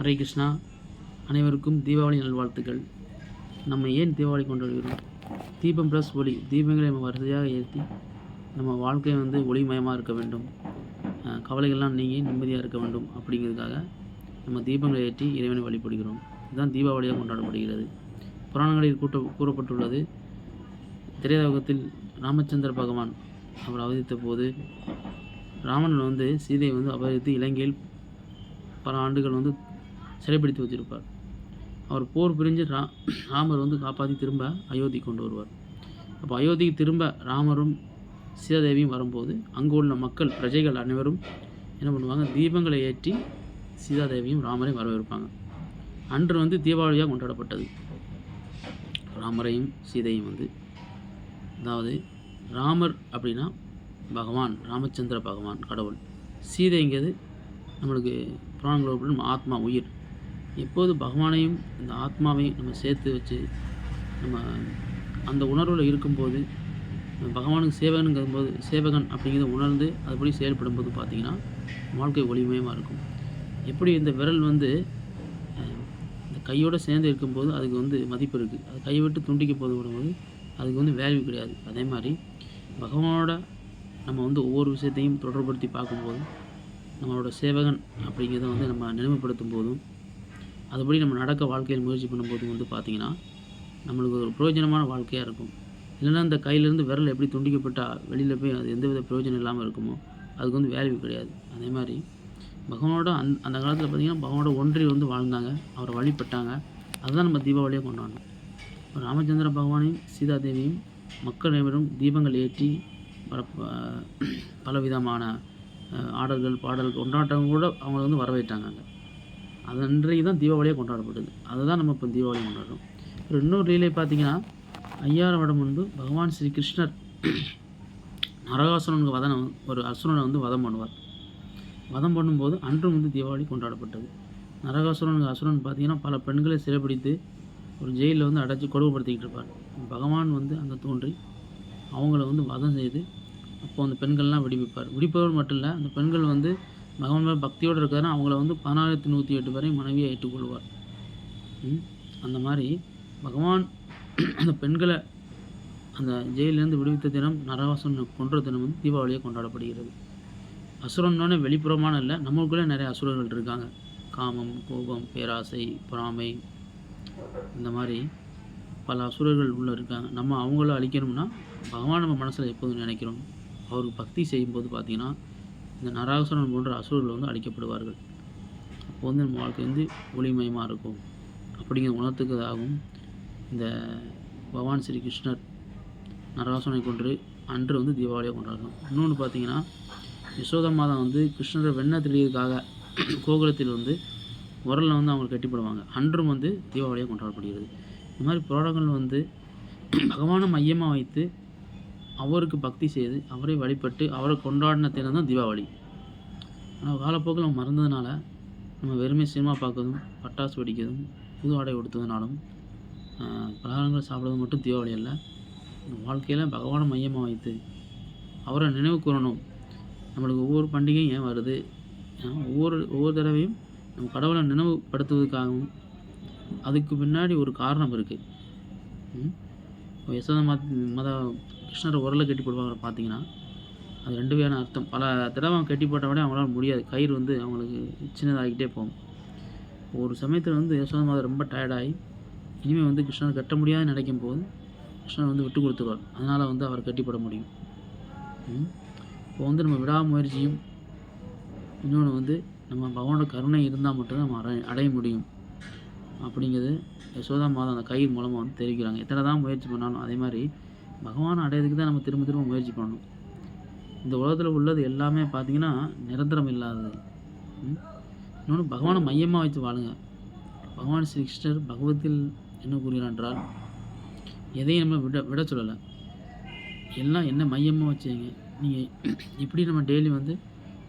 ஹரே கிருஷ்ணா. அனைவருக்கும் தீபாவளி நல்வாழ்த்துக்கள். நம்ம ஏன் தீபாவளி கொண்டாடுகிறோம்? தீபம் ப்ளஸ் ஒளி தீபங்களை நம்ம வரிசையாக ஏற்றி நம்ம வாழ்க்கை வந்து ஒளிமயமாக இருக்க வேண்டும். கவலைகள்லாம் நீங்கள் நிம்மதியாக இருக்க வேண்டும் அப்படிங்கிறதுக்காக நம்ம தீபங்களை ஏற்றி இறைவனை வழிபடுகிறோம். இதுதான் தீபாவளியாக கொண்டாடப்படுகிறது. புராணங்களில் கூட்ட கூறப்பட்டுள்ளது திரேதாயுகத்தில் ராமச்சந்திர பகவான் அவர் அவதரித்த போது ராவணன் வந்து சீதையை வந்து அபகரித்து இலங்கையில் பல ஆண்டுகள் வந்து சிறைப்பிடித்து வச்சிருப்பார். அவர் போர் புரிஞ்சு ரா ராமர் வந்து காப்பாற்றி திரும்ப அயோத்தி கொண்டு வருவார். அப்போ அயோத்திக்கு திரும்ப ராமரும் சீதாதேவியும் வரும்போது அங்கு உள்ள மக்கள் பிரஜைகள் அனைவரும் என்ன பண்ணுவாங்க? தீபங்களை ஏற்றி சீதாதேவியும் ராமரையும் வரவேற்பாங்க. அன்று வந்து தீபாவளியாக கொண்டாடப்பட்டது. ராமரையும் சீதையும் வந்து. அதாவது ராமர் அப்படின்னா பகவான் ராமச்சந்திர பகவான் கடவுள். சீதைங்கிறது நம்மளுக்கு புராணங்கள் ஆத்மா உயிர். எப்போது பகவானையும் இந்த ஆத்மாவையும் நம்ம சேர்த்து வச்சு நம்ம அந்த உணர்வில் இருக்கும்போது பகவானுக்கு சேவகனுங்கும் போது சேவகன் அப்படிங்கிறத உணர்ந்து அதுபடி செயல்படும் போது பார்த்திங்கன்னா வாழ்க்கை ஒளிமயமாக இருக்கும். எப்படி இந்த விரல் வந்து இந்த கையோடு சேர்ந்து இருக்கும்போது அதுக்கு வந்து மதிப்பு இருக்குது அது கையை விட்டு துண்டிக்க போது விடும்போது அதுக்கு வந்து வேல்யூ கிடையாது. அதே மாதிரி பகவானோட நம்ம வந்து ஒவ்வொரு விஷயத்தையும் தொடர்படுத்தி பார்க்கும்போது நம்மளோட சேவகன் அப்படிங்கிறத வந்து நம்ம நினைவுபடுத்தும் போதும் அதுபடி நம்ம நடக்க வாழ்க்கையில் முயற்சி பண்ணும்போது வந்து பார்த்திங்கன்னா நம்மளுக்கு ஒரு பிரயோஜனமான வாழ்க்கையாக இருக்கும். இல்லைன்னா இந்த கையிலேருந்து விரல் எப்படி துண்டிக்கப்பட்டால் வெளியில் போய் அது எந்தவித பிரயோஜனம் இல்லாமல் இருக்குமோ அதுக்கு வந்து வேல்யூ கிடையாது. அதே மாதிரி பகவானோட அந் அந்த காலத்தில் பார்த்திங்கன்னா பகவானோட ஒன்றி வந்து வாழ்ந்தாங்க. அவரை வழிபட்டாங்க. அதுதான் நம்ம தீபாவளியாக கொண்டாடணும் ராமச்சந்திர பகவானையும் சீதாதேவியும் மக்கள் அனைவரும் தீபங்கள் ஏற்றி பல பலவிதமான ஆடல்கள் பாடல்கள் கொண்டாட்டங்கள் கூட அவங்கள வந்து வரவேற்றாங்க அங்கே. அது அன்றைக்கு தான் தீபாவளியாக கொண்டாடப்படுது அதை தான் நம்ம இப்போ தீபாவளி கொண்டாடுறோம். அப்புறம் இன்னொரு ரீலே பார்த்தீங்கன்னா ஐயாயிரம் வருடம் முன்பு பகவான் ஸ்ரீ கிருஷ்ணர் நரகாசுரனுக்கு வதனம் ஒரு அசுரனை வந்து வதம் பண்ணுவார். வதம் பண்ணும்போது அன்றும் வந்து தீபாவளி கொண்டாடப்பட்டது. நரகாசுரனுக்கு அசுரன் பார்த்தீங்கன்னா பல பெண்களை சிறைப்பிடித்து ஒரு ஜெயிலில் வந்து அடைச்சி கொடுமைப்படுத்திக்கிட்டு இருப்பார். பகவான் வந்து அங்கே தோன்றி அவங்கள வந்து வதம் செய்து அப்போ அந்த பெண்கள்லாம் விடுவிப்பார் விடுப்பவர் மட்டும் இல்லை அந்த பெண்கள் வந்து பகவான் மேல் பக்தியோடு இருக்காருன்னா அவங்கள வந்து பதினாயிரத்தி நூற்றி எட்டு வரை மனைவியை ஏற்றுக்கொள்வார் அந்த மாதிரி பகவான் அந்த பெண்களை அந்த ஜெயிலிருந்து விடுவித்த தினம் நரகாசுரனை கொன்ற தினம் வந்து தீபாவளியாக கொண்டாடப்படுகிறது. அசுரன்னோடனே வெளிப்புறமான இல்லை நம்மளுக்குள்ளே நிறைய அசுரர்கள் இருக்காங்க. காமம் கோபம் பேராசை பொறாமை இந்த மாதிரி பல அசுரர்கள் உள்ளே இருக்காங்க. நம்ம அவங்கள அழிக்கணும்னா பகவான் நம்ம மனசில் எப்போதும் நினைக்கிறோம். அவருக்கு பக்தி செய்யும்போது பார்த்திங்கன்னா இந்த நராசுரன் போன்ற அசுரர்கள் வந்து அழிக்கப்படுவார்கள். அப்போ வந்து நம்ம வாழ்க்கை வந்து ஒளிமயமாக இருக்கும். அப்படிங்கிற உணர்த்துக்கிறதாகவும் இந்த பகவான் ஸ்ரீ கிருஷ்ணர் நராசுரனை கொன்று அன்று வந்து தீபாவளியாக கொண்டாடுறோம் இன்னொன்று பார்த்தீங்கன்னா யசோதா மாதா வந்து கிருஷ்ணரை வெண்ணை தெளியதுக்காக கோகுலத்தில் வந்து உரலில் வந்து அவங்க கட்டிப்படுவாங்க. அன்றும் வந்து தீபாவளியாக கொண்டாடப்படுகிறது. இந்த மாதிரி புராணங்கள் வந்து பகவானை மையமாக வைத்து அவருக்கு பக்தி செய்து அவரை வழிபட்டு அவரை கொண்டாடின தினம் தான் தீபாவளி. ஆனால் காலப்போக்கில் நம்ம மறந்ததுனால நம்ம வெறுமை சினிமா பார்க்கறதும் பட்டாசு வெடிக்கிறதும் புது ஆடை உடுத்துவதனாலும் பலகாரங்கள் சாப்பிட்றது மட்டும் தீபாவளி அல்ல. வாழ்க்கையில் பகவானை மையமாக வைத்து அவரை நினைவு கூறணும். நம்மளுக்கு ஒவ்வொரு பண்டிகையும் ஏன் வருது? ஒவ்வொரு ஒவ்வொரு தடவையும் நம்ம கடவுளை நினைவுபடுத்துவதற்காகவும் அதுக்கு பின்னாடி ஒரு காரணம் இருக்குது இப்போ யசோதா மத மாதா கிருஷ்ணர் உரலை கட்டி போடுவாங்க பார்த்தீங்கன்னா. அது ரெண்டு வகையான அர்த்தம். பல தடவை அவங்க கட்டி போட்ட அவங்களால முடியாது. கயிறு வந்து அவங்களுக்கு சின்னதாகிக்கிட்டே போகும். ஒரு சமயத்தில் வந்து யசோதா மாதா ரொம்ப டயர்டாகி இனிமேல் வந்து கிருஷ்ணர் கட்ட முடியாதுன்னு நினைக்கும் போது கிருஷ்ணர் வந்து விட்டு கொடுத்துருவார். அதனால் வந்து அவர் கட்டிப்பட முடியும். இப்போ வந்து நம்ம விடாமுயற்சியும் இன்னொன்று வந்து நம்ம பகவானோட கருணை இருந்தால் மட்டும்தான் நம்ம அடைய முடியும். அப்படிங்கிறது யசோதா மாதம் அந்த கை மூலமாக வந்து தெரிவிக்கிறாங்க. எத்தனை தான் முயற்சி பண்ணாலும் அதே மாதிரி பகவான் அடையிறதுக்கு தான் நம்ம திரும்ப திரும்ப முயற்சி பண்ணணும். இந்த உலகத்தில் உள்ளது எல்லாமே பார்த்திங்கன்னா நிரந்தரம் இல்லாதது. ம்? இன்னொன்று பகவானை மையமாக வச்சு வாழுங்க. பகவான் ஸ்ரீ கிருஷ்ணர் பகவத்தில் என்ன கூறுகிறார் என்றால் எதையும் நம்ம விட விட சொல்லலை. எல்லாம் என்ன மையமாக வச்சுங்க நீங்கள் இப்படி நம்ம டெய்லி வந்து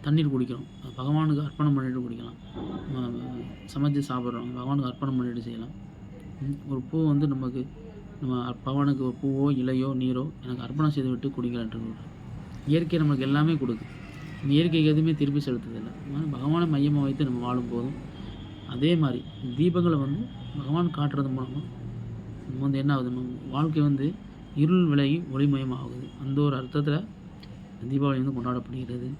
தண்ணீர் குடிக்கிறோம். பகவானுக்கு அர்ப்பணம் பண்ணிட்டு குடிக்கலாம். சமைச்சு சாப்பிட்றோம். பகவானுக்கு அர்ப்பணம் பண்ணிட்டு செய்யலாம். ஒரு பூ வந்து நமக்கு நம்ம பகவானுக்கு ஒரு பூவோ இலையோ நீரோ எனக்கு அர்ப்பணம் செய்து விட்டு குடிக்கலான்ட்டு இயற்கை நமக்கு எல்லாமே கொடுக்கும் இந்த இயற்கைக்கு எதுவுமே திருப்பி செலுத்துறதில்லை பகவானை மையமாக வைத்து நம்ம வாழும் போதும். அதே மாதிரி தீபங்களை வந்து பகவான் காட்டுறது மூலமாக நம்ம வந்து என்ன ஆகுது? வாழ்க்கை வந்து இருள் விலகி ஒளிமயமாகுது. அந்த ஒரு அர்த்தத்தில் தீபாவளி வந்து கொண்டாடப்படுகிறது.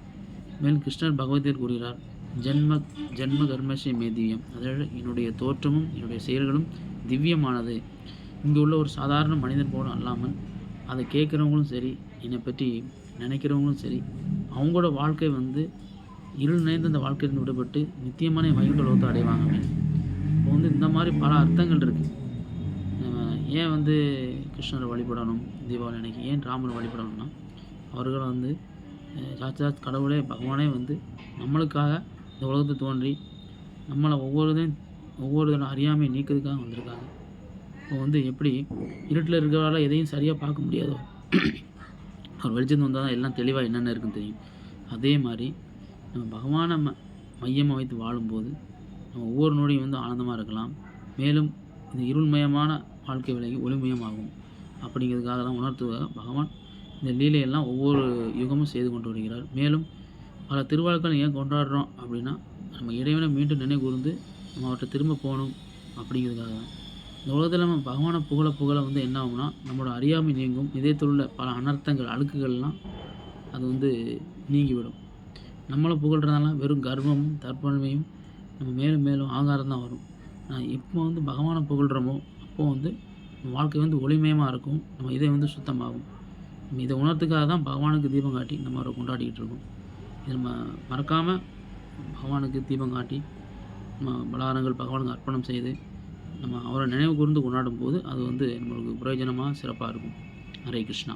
மேலும் கிருஷ்ணர் பகவத்கீதை கூறுகிறார் ஜென்ம ஜென்ம கர்மசே மேதிவியம் அதாவது என்னுடைய தோற்றமும் என்னுடைய செயல்களும் திவ்யமானது. இங்கே உள்ள ஒரு சாதாரண மனிதன் போல அல்லாமல் அதை கேட்குறவங்களும் சரி என்னை பற்றி நினைக்கிறவங்களும் சரி அவங்களோட வாழ்க்கை வந்து இருள் நிறைந்த அந்த வாழ்க்கையிலிருந்து விடுபட்டு நித்தியமான வைகுண்ட அடைவாங்க. இப்போ வந்து இந்த மாதிரி பல அர்த்தங்கள் இருக்குது ஏன் வந்து கிருஷ்ணரை வழிபடணும் தீபாவளி அன்னைக்கு ஏன் ராமரை வழிபடணும்னா அவர்கள் வந்து சாட்சாத் கடவுளே பகவானே வந்து நம்மளுக்காக இந்த உலகத்தை தோன்றி நம்மளை ஒவ்வொருதையும் ஒவ்வொரு அறியாமையை நீக்கிறதுக்காக வந்திருக்காங்க. இப்போ வந்து எப்படி இருட்டில் இருக்கிறவரால எதையும் சரியாக பார்க்க முடியாதோ அவர் வெளிச்சத்து வந்தால் தான் எல்லாம் தெளிவாக என்னென்ன இருக்குன்னு தெரியும். அதே மாதிரி நம்ம பகவானை ம மையமாக வைத்து வாழும்போது நம்ம ஒவ்வொரு நொடியும் வந்து ஆனந்தமாக இருக்கலாம். மேலும் இந்த இருள்மயமான வாழ்க்கை விலகி ஒளிமயமாகும். அப்படிங்கிறதுக்காக தான் உணர்த்துவதாக பகவான் இந்த லீலையெல்லாம் ஒவ்வொரு யுகமும் செய்து கொண்டு வருகிறார். மேலும் பல திருவிழாக்கள் ஏன் கொண்டாடுறோம் அப்படின்னா நம்ம இறைவனை மீண்டும் நினைவு கூர்ந்து நம்ம அவர்கிட்ட திரும்ப போகணும் அப்படிங்கிறதுக்காக தான். இந்த உலகத்தில் நம்ம பகவானை புகழ புகழ வந்து என்ன ஆகும்னா நம்மளோட அறியாமை நீங்கும். இதயத்தில் உள்ள பல அனர்த்தங்கள் அழுக்குகள்லாம் அது வந்து நீங்கிவிடும். நம்மளை புகழ்றதால வெறும் கர்வமும் தற்பன்மையும் நம்ம மேலும் மேலும் ஆங்காரம் தான் வரும். ஆனால் எப்போ வந்து பகவானை புகழ்கிறோமோ அப்போது வந்து நம்ம வாழ்க்கை வந்து ஒளிமயமாக இருக்கும். நம்ம இதயம் வந்து சுத்தமாகும். இதை உணர்த்துக்காக தான் பகவானுக்கு தீபம் காட்டி நம்ம அவரை கொண்டாடிக்கிட்டு இருக்கோம். இது நம்ம மறக்காமல் பகவானுக்கு தீபம் காட்டி நம்ம பலகாரங்கள் பகவானுக்கு அர்ப்பணம் செய்து நம்ம அவரை நினைவு கூர்ந்து கொண்டாடும் போது அது வந்து நம்மளுக்கு பிரயோஜனமாக சிறப்பாக இருக்கும். ஹரே கிருஷ்ணா.